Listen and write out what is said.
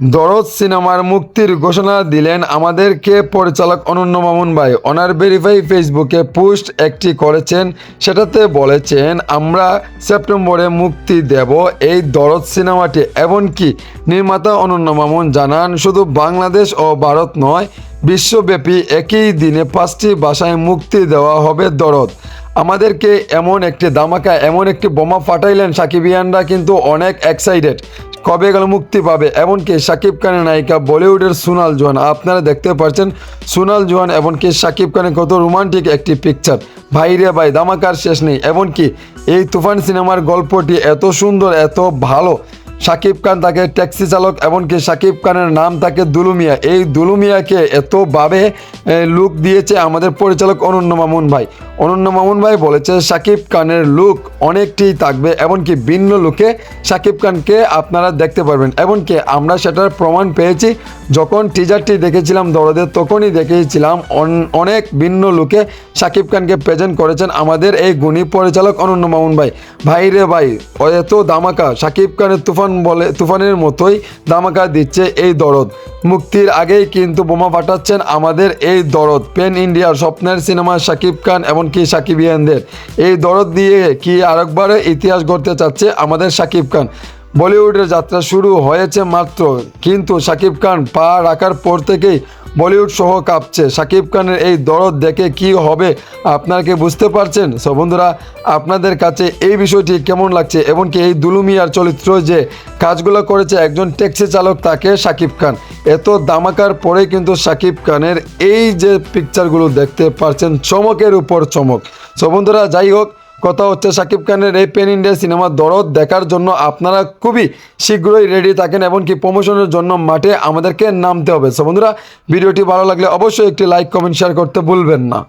দরদ সিনেমার মুক্তির ঘোষণা দিলেন আমাদেরকে পরিচালক অনন্য মামুন ভাই। অনার ভেরিফাই ফেসবুকে পোস্ট একটি করেছেন, সেটাতে বলেছেন, আমরা সেপ্টেম্বরে মুক্তি দেব এই দরদ সিনেমাটি। এমনকি নির্মাতা অনন্য মামুন জানান, শুধু বাংলাদেশ ও ভারত নয়, বিশ্বব্যাপী একই দিনে পাঁচটি ভাষায় মুক্তি দেওয়া হবে দরদ। আমাদেরকে এমন একটি দামাকা এমন একটি বোমা ফাটাইলেন সাকিবিয়ানরা কিন্তু অনেক এক্সাইটেড কবে গেল মুক্তি পাবে? এমনকি শাকিব খানের নায়িকা বলিউডের সোনাল জোহান আপনারা দেখতে পাচ্ছেন সোনাল জোহান এমনকি শাকিব খানের কত রোমান্টিক একটি পিকচার ভাই রে ভাই দামাকার শেষ নেই। এমনকি এই তুফান সিনেমার গল্পটি এত সুন্দর, এত ভালো। শাকিব খান তাকে ট্যাক্সি চালক এমনকি শাকিব খানের নাম তাকে দুলুমিয়া। এই দুলুমিয়াকে এতভাবে লুক দিয়েছে আমাদের পরিচালক অনন্য মামুন ভাই। অনন্য মামুন ভাই বলেছে শাকিব খানের লুক অনেকটি থাকবে, এমনকি ভিন্ন লুকে শাকিব খানকে আপনারা দেখতে পারবেন। এমনকি আমরা সেটার প্রমাণ পেয়েছি, যখন টিজারটি দেখেছিলাম দরদের তখনই দেখেছিলাম অন- অনেক ভিন্ন লুকে শাকিব খানকে প্রেজেন্ট করেছেন আমাদের এই গুণী পরিচালক অনন্য মামুন ভাই। ভাই রে ভাই এত দামাকা শাকিব খানের তুফান বলে, তুফানের মতোই দামাকা দিচ্ছে এই দরদ। মুক্তির আগেই কিন্তু বোমা ফাটাচ্ছেন আমাদের এই দরদ। পেন ইন্ডিয়ার স্বপ্নের সিনেমা শাকিব খান এমনকি সাকিবিয়ানদের। এই দরদ দিয়ে কি আরেকবারে ইতিহাস গড়তে চাচ্ছে আমাদের শাকিব খান? বলিউডের যাত্রা শুরু হয়েছে মাত্র, কিন্তু শাকিব খান পা রাখার পর থেকেই বলিউড সহ কাঁপছে। শাকিব খানের এই দরদ দেখে কি হবে, আপনারা কি বুঝতে পারছেন? সো বন্ধুরা, আপনাদের কাছে এই বিষয়টি কেমন লাগছে? এমনকি এই দুলুমিয়ার চরিত্র যে কাজগুলো করেছে একজন ট্যাক্সি চালক, তাকে শাকিব খান? এত দামাকার পরে কিন্তু শাকিব খানের এই যে পিকচারগুলো দেখতে পারছেন, চমকের উপর চমক। সো বন্ধুরা, যাই হোক কথা হচ্ছে শাকিব খানের এই পেন ইন্ডিয়া সিনেমার দরদ দেখার জন্য আপনারা খুবই শীঘ্রই রেডি থাকেন এমনকি প্রমোশনের জন্য মাঠে আমাদেরকে নামতে হবে। সো বন্ধুরা, ভিডিওটি ভালো লাগলে অবশ্যই একটি লাইক কমেন্ট শেয়ার করতে ভুলবেন না।